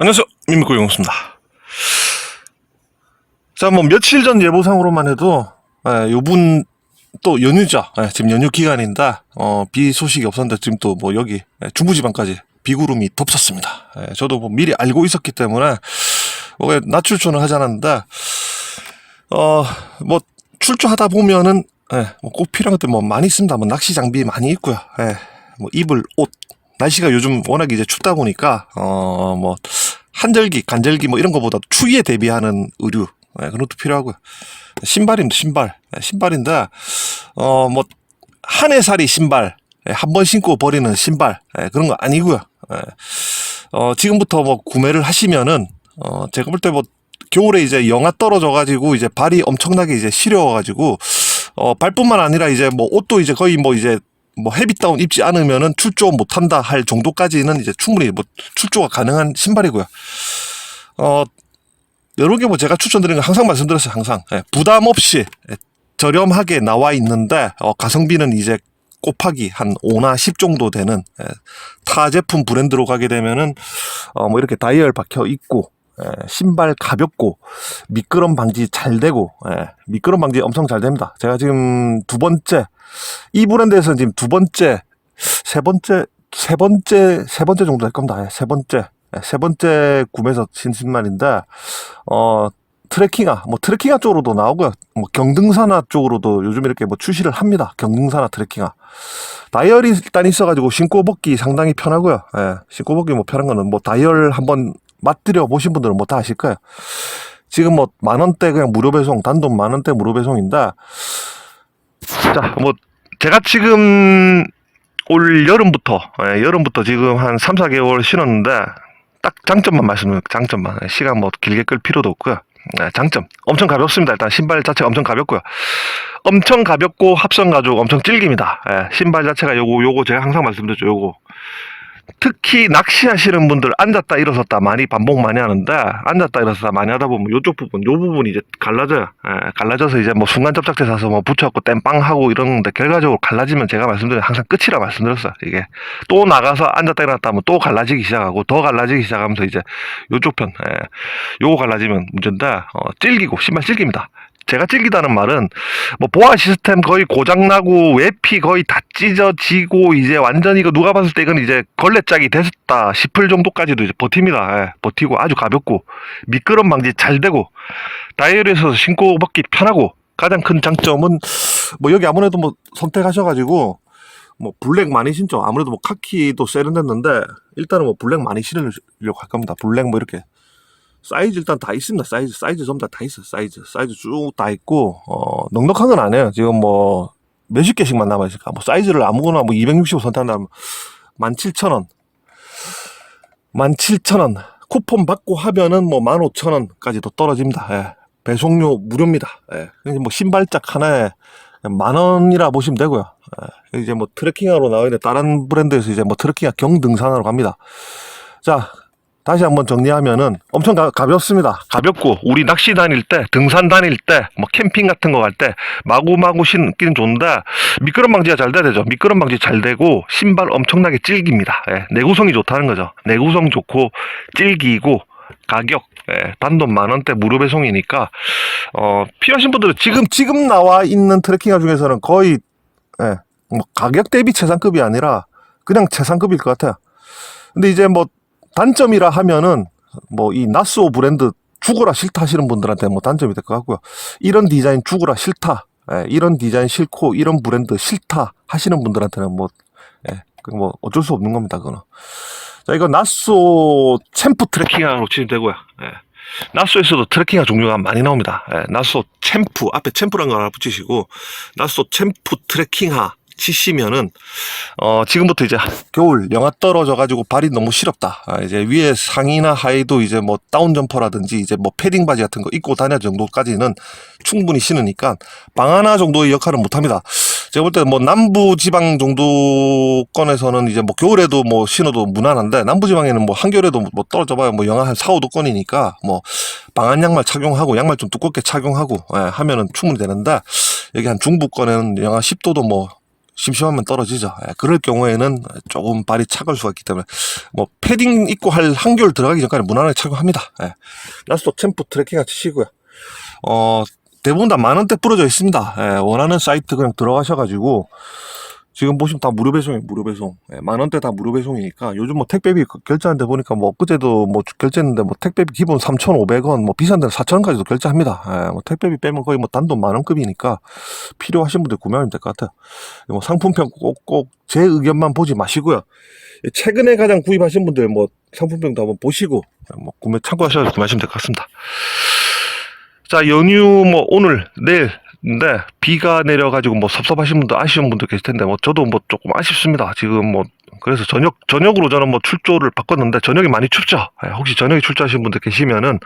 안녕하세요. 민미고 용수입니다. 자, 뭐 며칠 전 예보상으로만 해도 예, 요분 또 연휴죠. 예, 지금 연휴 기간인데 어, 비 소식이 없었는데 지금 또 뭐 여기 예, 중부지방까지 비구름이 덮쳤습니다. 예, 저도 뭐 미리 알고 있었기 때문에 뭐 낮 출조는 하지 않았는데 어, 뭐 출조하다 보면은 예, 뭐꼭 필요한 것들 뭐 많이 있습니다. 뭐 낚시 장비 많이 있고요. 예, 뭐 입을 옷 날씨가 요즘 워낙 이제 춥다 보니까 어 뭐 한절기, 간절기 뭐 이런 거보다 추위에 대비하는 의류 예, 그런 것도 필요하고요. 신발입니다. 신발. 예, 신발인데 어 뭐 한 해살이 신발 예, 한번 신고 버리는 신발 예, 그런 거 아니고요. 예. 어 지금부터 뭐 구매를 하시면은 어 제가 볼 때 뭐 겨울에 이제 영하 떨어져 가지고 이제 발이 엄청나게 이제 시려워 가지고 어 발뿐만 아니라 이제 뭐 옷도 이제 거의 뭐 이제 뭐 헤비다운 입지 않으면은 출조 못한다 할 정도까지는 이제 충분히 뭐 출조가 가능한 신발이고요. 어 여러 개 뭐 제가 추천드리는 거 항상 말씀드렸어요. 항상 예, 부담 없이 예, 저렴하게 나와 있는데 어, 가성비는 이제 곱하기 한 5나 10 정도 되는 예, 타 제품 브랜드로 가게 되면은 어, 뭐 이렇게 다이얼 박혀 있고 예, 신발 가볍고 미끄럼 방지 잘 되고 예, 미끄럼 방지 엄청 잘 됩니다. 제가 지금 두 번째 이 브랜드에서는 지금 두 번째 세 번째 세 번째 세 번째 정도 할 겁니다. 예, 세 번째 예, 세 번째 구매해서 신 신발인데 어 트레킹화 뭐 트레킹화 쪽으로도 나오고요. 뭐 경등산화 쪽으로도 요즘 이렇게 뭐 출시를 합니다. 경등산화 트레킹화 다이얼이 일단 있어가지고 신고 벗기 상당히 편하고요. 예, 신고 벗기 뭐 편한 거는 뭐 다이얼 한번 맛들여 보신 분들은 뭐 다 아실 거예요. 지금 뭐 만 원대 그냥 무료 배송 단돈 만 원대 무료 배송인데 자 뭐 제가 지금 올 여름부터 예, 여름부터 지금 한 3, 4개월 신었는데 딱 장점만 말씀드릴게요. 장점만 예, 시간 뭐 길게 끌 필요도 없고요. 예, 장점 엄청 가볍습니다. 일단 신발 자체가 엄청 가볍고요. 엄청 가볍고 합성 가죽 엄청 질깁니다. 예, 신발 자체가 요거 요거 제가 항상 말씀드렸죠. 요거 특히 낚시하시는 분들 앉았다 일어섰다 많이 반복 많이 하는데 앉았다 일어섰다 많이 하다 보면 요쪽 부분 요 부분이 이제 갈라져요. 예, 갈라져서 이제 뭐 순간 접착제 사서 뭐 붙여갖고 땜빵 하고 이러는데 결과적으로 갈라지면 제가 말씀드린 항상 끝이라 말씀드렸어요. 이게 또 나가서 앉았다 일어났다 하면 또 갈라지기 시작하고 더 갈라지기 시작하면서 이제 요쪽 편 예, 요거 갈라지면 문제인데 어, 질기고 신발 질깁니다. 제가 질기다는 말은 뭐 보아 시스템 거의 고장나고 외피 거의 다 찢어지고 이제 완전히 이거 누가 봤을 때 이건 이제 걸레짝이 됐다 싶을 정도까지도 이제 버팁니다. 예, 버티고 아주 가볍고 미끄럼 방지 잘 되고 다이얼에서 신고 벗기 편하고 가장 큰 장점은 뭐 여기 아무래도 뭐 선택하셔가지고 뭐 블랙 많이 신죠. 아무래도 뭐 카키도 세련됐는데 일단은 뭐 블랙 많이 신으려고 할 겁니다. 블랙 뭐 이렇게 사이즈 일단 다 있습니다. 사이즈 사이즈 전부 다 다 있어요. 사이즈 사이즈 쭉 다 있고 어 넉넉한 건 아니에요. 지금 뭐 몇십 개씩만 남아 있을까. 뭐 사이즈를 아무거나 뭐 265 선택한다면 17,000원, 17,000원 쿠폰 받고 하면은 뭐 15,000원까지도 떨어집니다. 예. 배송료 무료입니다. 예. 뭐 신발짝 하나에 만 원이라 보시면 되고요. 예. 이제 뭐 트레킹하러 나와 있는 다른 브랜드에서 이제 뭐 트레킹하 경등산하러 갑니다. 자, 다시 한번 정리하면은 엄청 가, 가볍습니다. 가볍고 우리 낚시 다닐 때, 등산 다닐 때, 뭐 캠핑 같은 거 갈 때 마구마구 신기는 좋은데 미끄럼 방지가 잘 돼야 되죠. 미끄럼 방지 잘 되고 신발 엄청나게 질깁니다. 예, 내구성이 좋다는 거죠. 내구성 좋고 질기고 가격 예, 단돈 만 원대 무료 배송이니까 어, 필요하신 분들은 지금 지금 나와 있는 트레킹화 중에서는 거의 예, 뭐 가격 대비 최상급이 아니라 그냥 최상급일 것 같아요. 근데 이제 뭐 단점이라 하면은 뭐 이 나스오 브랜드 죽어라 싫다 하시는 분들한테 뭐 단점이 될 것 같고요. 이런 디자인 죽어라 싫다. 예, 이런 디자인 싫고 이런 브랜드 싫다 하시는 분들한테는 뭐, 예, 그뭐 어쩔 수 없는 겁니다. 그거는. 자, 이거 나스오 챔프 트레킹하고 치면 되고요. 예. 나스오에서도 트레킹화 종류가 많이 나옵니다. 예, 나스오 챔프 앞에 챔프라는 거 하나 붙이시고 나스오 챔프 트레킹화 치시면은 어 지금부터 이제 겨울 영하 떨어져 가지고 발이 너무 시렵다. 아, 이제 위에 상의나 하의도 이제 뭐 다운 점퍼라든지 이제 뭐 패딩 바지 같은 거 입고 다녀 정도까지는 충분히 신으니까 방 하나 정도의 역할은 못 합니다. 제가 볼 때 뭐 남부 지방 정도권에서는 이제 뭐 겨울에도 뭐 신어도 무난한데 남부 지방에는 뭐 한겨울에도 뭐 떨어져 봐요. 뭐 영하 한 4, 5도권이니까 뭐 방한 양말 착용하고 양말 좀 두껍게 착용하고 예, 하면은 충분히 되는데 여기 한 중부권에는 영하 10도도 뭐 심심하면 떨어지죠. 예, 그럴 경우에는 조금 발이 차갈 수가 있기 때문에 뭐 패딩 입고 할 한겨울 들어가기 전까지 무난하게 착용합니다. 예. 라스트 챔프 트래킹 같이 치고요. 어 대부분 다 만 원대 뿌려져 있습니다. 예, 원하는 사이트 그냥 들어가셔가지고 지금 보시면 다 무료 배송이에요, 무료 배송. 예, 만 원대 다 무료 배송이니까 요즘 뭐 택배비 결제하는데 보니까 뭐 그제도 뭐 결제했는데 뭐 택배비 기본 3,500원, 뭐 비싼 데는 4,000원까지도 결제합니다. 예, 뭐 택배비 빼면 거의 뭐 단돈 만 원급이니까 필요하신 분들 구매하면 될 것 같아요. 뭐 상품평 꼭꼭 제 의견만 보지 마시고요. 예, 최근에 가장 구입하신 분들 뭐 상품평도 한번 보시고 뭐 구매 참고하셔서 구매하시면 될 것 같습니다. 자 연휴 뭐 오늘 내일 인데 비가 내려가지고 뭐 섭섭하신 분들 아쉬운 분들 계실 텐데 뭐 저도 뭐 조금 아쉽습니다. 지금 뭐 그래서 저녁 저녁으로 저는 뭐 출조를 바꿨는데 저녁이 많이 춥죠. 예, 혹시 저녁에 출조하신 분들 계시면은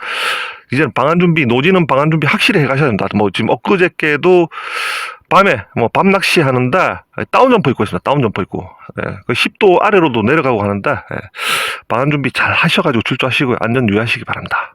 이제는 방한 준비 노지는 방한 준비 확실히 해 가셔야 된다. 뭐 지금 엊그저께도 밤에 뭐 밤 낚시 하는데 다운 점퍼 입고 있습니다. 다운 점퍼 입고. 예, 그 10도 아래로도 내려가고 하는데 예, 방한 준비 잘 하셔가지고 출조하시고 안전 유의하시기 바랍니다.